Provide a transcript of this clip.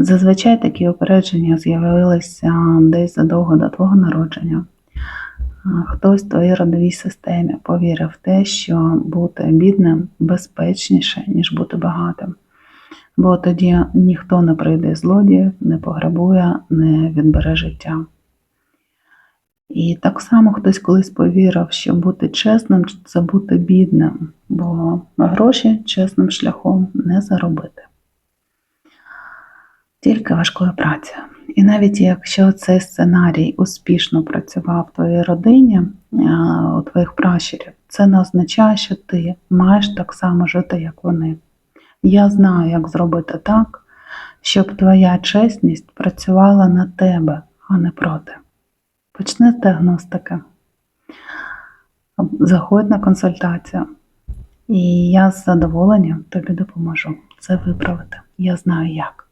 Зазвичай такі упередження з'явилися десь задовго до твого народження. Хтось в твоїй родовій системі повірив в те, що бути бідним безпечніше, ніж бути багатим. Бо тоді ніхто не прийде злодіїв, не пограбує, не відбере життя. І так само хтось колись повірив, що бути чесним це бути бідним, бо гроші чесним шляхом не заробити. Тільки важкою працею. І навіть якщо цей сценарій успішно працював в твоїй родині, у твоїх пращурів, це не означає, що ти маєш так само жити, як вони. Я знаю, як зробити так, щоб твоя чесність працювала на тебе, а не проти. Почни з діагностики. Заходь на консультацію. І я з задоволенням тобі допоможу це виправити. Я знаю як.